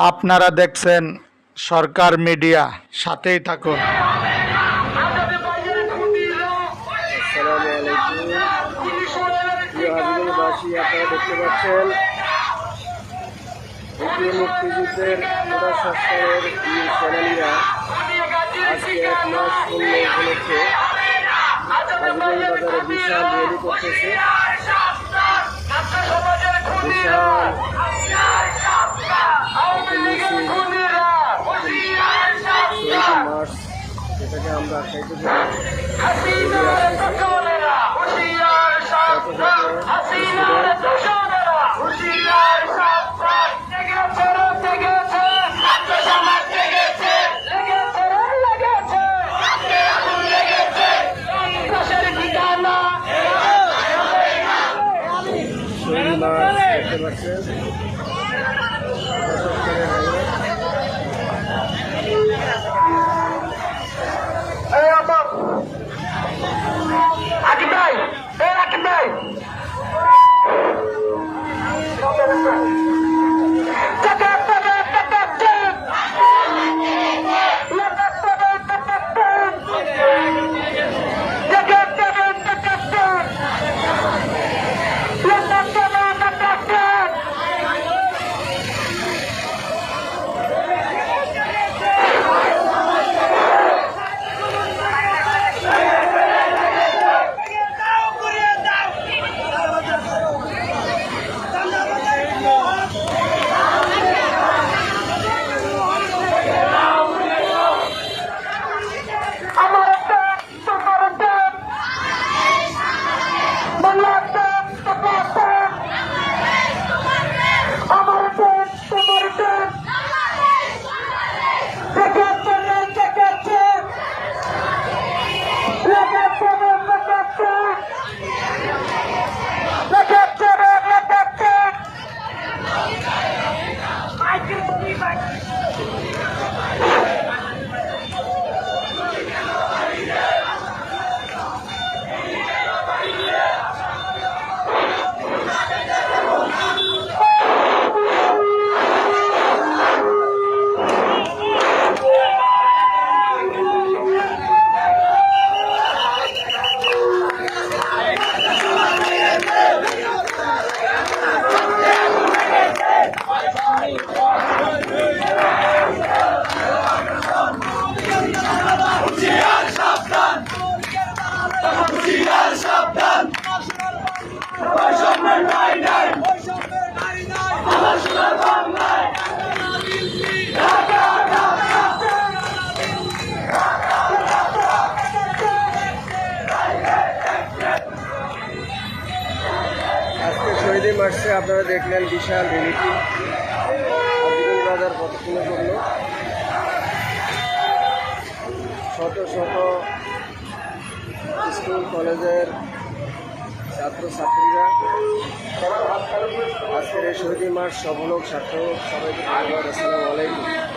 আপনারা দেখছেন সরকার মিডিয়া সাথেই থাকুন। দেখতে পাচ্ছেন মুক্তিযুদ্ধের বিশাল করতেছে যেটাকে আমরা আখ্যায়িত করি শহীদ মার্চে আপনারা দেখলেন বিশাল রিলিটি হাজিগঞ্জ বাজার প্রদর্শনের জন্য শত শত স্কুল, কলেজের ছাত্রছাত্রীরা আজকের এই শহীদ মাস সফল হোক সবাইকে আসসালামু আলাইকুম।